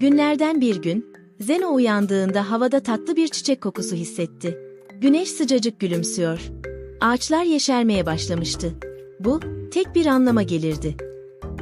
Günlerden bir gün, Zeno uyandığında havada tatlı bir çiçek kokusu hissetti. Güneş sıcacık gülümsüyor. Ağaçlar yeşermeye başlamıştı. Bu, tek bir anlama gelirdi.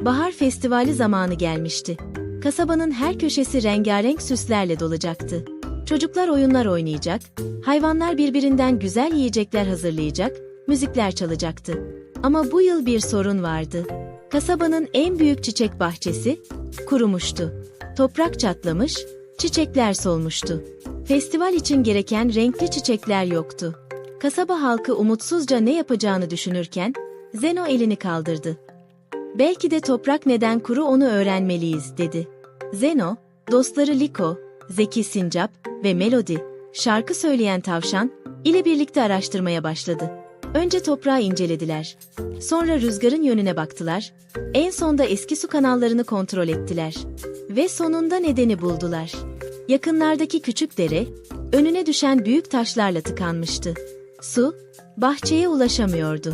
Bahar festivali zamanı gelmişti. Kasabanın her köşesi rengarenk süslerle dolacaktı. Çocuklar oyunlar oynayacak, hayvanlar birbirinden güzel yiyecekler hazırlayacak, müzikler çalacaktı. Ama bu yıl bir sorun vardı. Kasabanın en büyük çiçek bahçesi kurumuştu. Toprak çatlamış, çiçekler solmuştu. Festival için gereken renkli çiçekler yoktu. Kasaba halkı umutsuzca ne yapacağını düşünürken Zeno elini kaldırdı. Belki de toprak neden kuru onu öğrenmeliyiz dedi. Zeno, dostları Liko, Zeki Sincap ve Melody, şarkı söyleyen tavşan, ile birlikte araştırmaya başladı. Önce toprağı incelediler. Sonra rüzgarın yönüne baktılar. En sonda eski su kanallarını kontrol ettiler. Ve sonunda nedeni buldular. Yakınlardaki küçük dere, önüne düşen büyük taşlarla tıkanmıştı. Su, bahçeye ulaşamıyordu.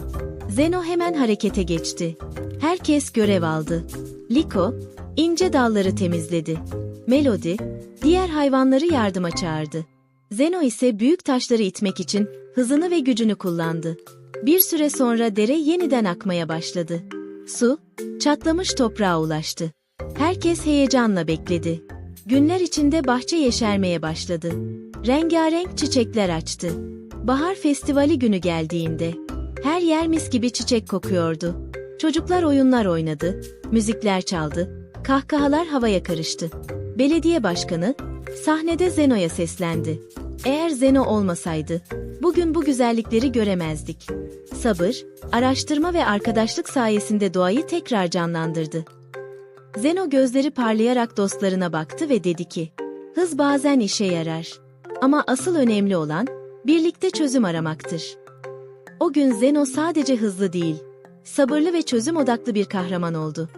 Zeno hemen harekete geçti. Herkes görev aldı. Liko, ince dalları temizledi. Melody, diğer hayvanları yardıma çağırdı. Zeno ise büyük taşları itmek için hızını ve gücünü kullandı. Bir süre sonra dere yeniden akmaya başladı. Su, çatlamış toprağa ulaştı. Herkes heyecanla bekledi. Günler içinde bahçe yeşermeye başladı. Rengarenk çiçekler açtı. Bahar festivali günü geldiğinde her yer mis gibi çiçek kokuyordu. Çocuklar oyunlar oynadı, müzikler çaldı, kahkahalar havaya karıştı. Belediye başkanı sahnede Zeno'ya seslendi. Eğer Zeno olmasaydı, bugün bu güzellikleri göremezdik. Sabır, araştırma ve arkadaşlık sayesinde doğayı tekrar canlandırdı. Zeno gözleri parlayarak dostlarına baktı ve dedi ki, hız bazen işe yarar. Ama asıl önemli olan, birlikte çözüm aramaktır. O gün Zeno sadece hızlı değil, sabırlı ve çözüm odaklı bir kahraman oldu.